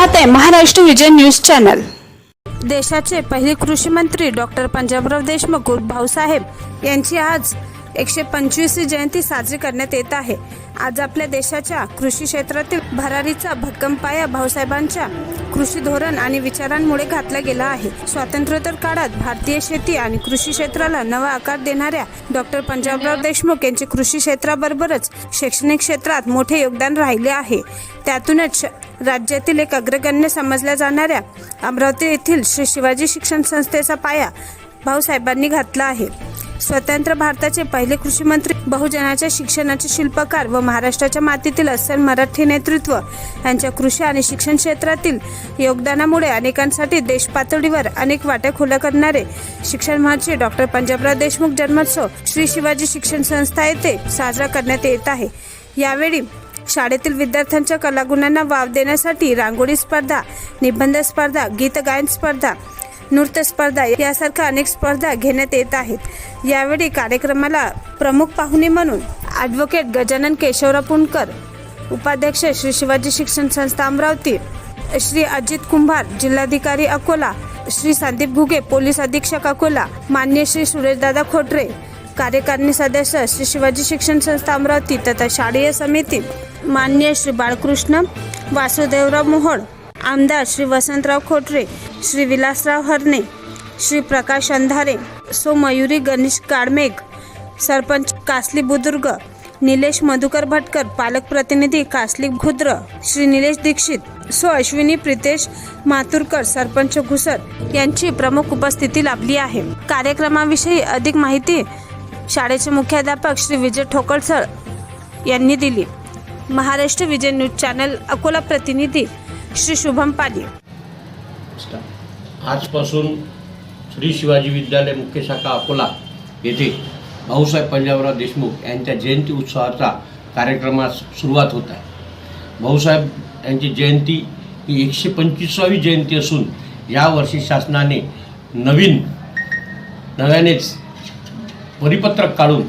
विजय news channel. देशाचे पहिले कृषी मंत्री डॉक्टर पंजाबराव देशमुख भाऊसाहेब यांची आज एकशे पंचवीसवी जयंती साजरी करण्यात येत आहे. आज आपल्या देशाच्या कृषी क्षेत्रातील भरारीचा भक्कम पाया भाऊसाहेबांच्या कृषी धोरण आणि विचारांमुळे घातला गेला आहे. स्वातंत्र्योत्तर काळात भारतीय शेती आणि कृषी क्षेत्राला नवा आकार देणाऱ्या डॉक्टर पंजाबराव देशमुख यांचे कृषी क्षेत्राबरोबरच शैक्षणिक क्षेत्रात मोठे योगदान राहिले आहे. त्यातूनच राज्यातील एक अग्रगण्य समजल्या जाणाऱ्या अमरावती येथील श्री शिवाजी शिक्षण संस्थेचा पाया भाऊसाहेबांनी घातला आहे. स्वतंत्र भारताचे पहिले कृषी मंत्री बहुजनाच्या शिक्षणाचे शिल्पकार व महाराष्ट्राच्या मातीतील अस्सल मराठी नेतृत्व यांच्या कृषी आणि शिक्षण क्षेत्रातील योगदानामुळे अनेकांसाठी देश पातळीवर अनेक वाट्या खुल्या करणारे शिक्षण महर्षी डॉक्टर पंजाबराव देशमुख जन्मोत्सव श्री शिवाजी शिक्षण संस्था येथे साजरा करण्यात येत आहे. यावेळी शाळेतील विद्यार्थ्यांच्या कलागुणांना वाव देण्यासाठी रांगोळी स्पर्धा निबंध स्पर्धा गीत गायन स्पर्धा नृत्य स्पर्धा यासारख्या अनेक स्पर्धा घेण्यात येत आहेत. यावेळी कार्यक्रमाला प्रमुख पाहुणे म्हणून ॲडव्होकेट गजानन केशवराव पुणकर उपाध्यक्ष श्री शिवाजी शिक्षण संस्था अमरावती श्री अजित कुंभार जिल्हाधिकारी अकोला श्री संदीप घुगे पोलीस अधीक्षक अकोला मान्य श्री सुरेशदादा खोटरे कार्यकारिणी सदस्य श्री शिवाजी शिक्षण संस्था अमरावती तथा शालेय समिती मान्य श्री बाळकृष्ण वासुदेवराव मोहोळ आमदार श्री वसंतराव खोटरे श्री विलासराव हरणे श्री प्रकाश अंधारे सो मयुरी गणेश काळमेघ सरपंच कासली बुदुर्ग निलेश मधुकर भटकर पालक प्रतिनिधी कासली खुद्र श्री निलेश दीक्षित सो अश्विनी प्रितेश मातुरकर सरपंच घुसर यांची प्रमुख उपस्थिती लाभली आहे. कार्यक्रमाविषयी अधिक माहिती शाळेचे मुख्याध्यापक श्री विजय ठोकळसर यांनी दिली. महाराष्ट्र विजय न्यूज चॅनल अकोला प्रतिनिधी श्री शुभम पाली. आजपासून श्री शिवाजी विद्यालय मुख्य शाखा अकोला येथे भाऊसाहेब पंजाबराव देशमुख यांच्या जयंती उत्सवाचा कार्यक्रमास सुरुवात होत आहे. भाऊसाहेब यांची जयंती ही एकशे पंचवीसावी जयंती असून यावर्षी शासनाने नवीन नव्यानेच परिपत्रक काढून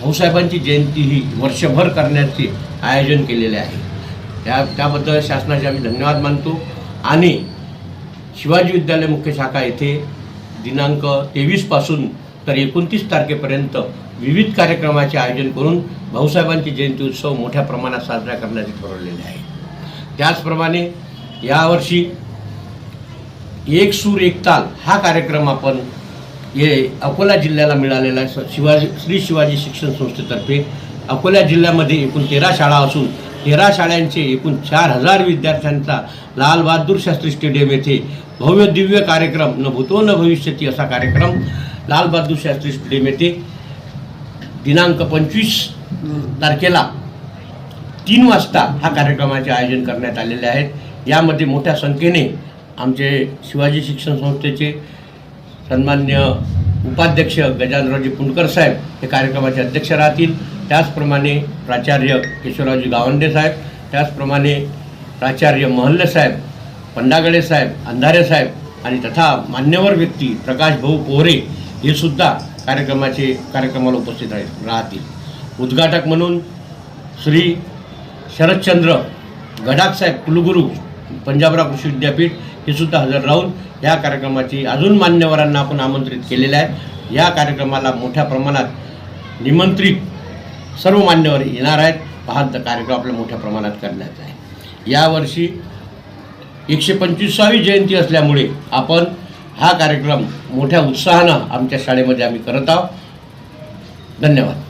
भाऊसाहेबांची जयंती ही वर्षभर करण्याचे आयोजन केलेले आहे. त्या त्याबद्दल शासनाचे आम्ही धन्यवाद मानतो. आणि शिवाजी विद्यालय मुख्य शाखा येथे दिनांक तेवीसपासून तर एकोणतीस तारखेपर्यंत विविध कार्यक्रमाचे आयोजन करून भाऊसाहेबांची जयंती उत्सव मोठ्या प्रमाणात साजरा करण्याचे ठरवलेले आहे. त्याचप्रमाणे यावर्षी एक सूर एक ताल हा कार्यक्रम आपण हे अकोला जिल्ह्याला मिळालेला आहे स- शिवाजी श्री शिवाजी शिक्षण संस्थेतर्फे अकोला जिल्ह्यामध्ये एकूण तेरा शाळा असून तेरा शाळांचे एकूण चार हजार विद्यार्थ्यांचा लालबहादूर शास्त्री स्टेडियम येथे भव्य दिव्य कार्यक्रम न भूतो न भविष्यती असा कार्यक्रम लालबहादूर शास्त्री स्टेडियम येथे दिनांक पंचवीस तारखेला तीन वाजता हा कार्यक्रमाचे आयोजन करण्यात आलेले आहेत. यामध्ये मोठ्या संख्येने आमचे शिवाजी शिक्षण संस्थेचे सन्मान्य उपाध्यक्ष गजानरावजी पुंडकर साहेब हे कार्यक्रमाचे अध्यक्ष राहतील. त्याचप्रमाणे प्राचार्य केशवरावजी गावंडे साहेब त्याचप्रमाणे प्राचार्य महल्ले साहेब पंडागडे साहेब अंधारे साहेब आणि तथा मान्यवर व्यक्ती प्रकाश भाऊ पोहरे हे सुद्धा कार्यक्रमाचे कार्यक्रमाला उपस्थित राह- राहतील. उद्घाटक म्हणून श्री शरदचंद्र गडाखसाहेब कुलगुरू पंजाबराव कृषी विद्यापीठ हे सुद्धा हजर राहून या कार्यक्रमाची अजून मान्यवरांना आपण आमंत्रित केलेलं आहे. या कार्यक्रमाला मोठ्या प्रमाणात निमंत्रित सर्व मान्यवर येणार आहेत. हा कार्यक्रम आपल्या मोठ्या प्रमाणात करण्यात आहे. यावर्षी एकशे पंचवीसावी जयंती असल्यामुळे आपण हा कार्यक्रम मोठ्या उत्साहानं आमच्या शाळेमध्ये आम्ही करत आहोत. धन्यवाद.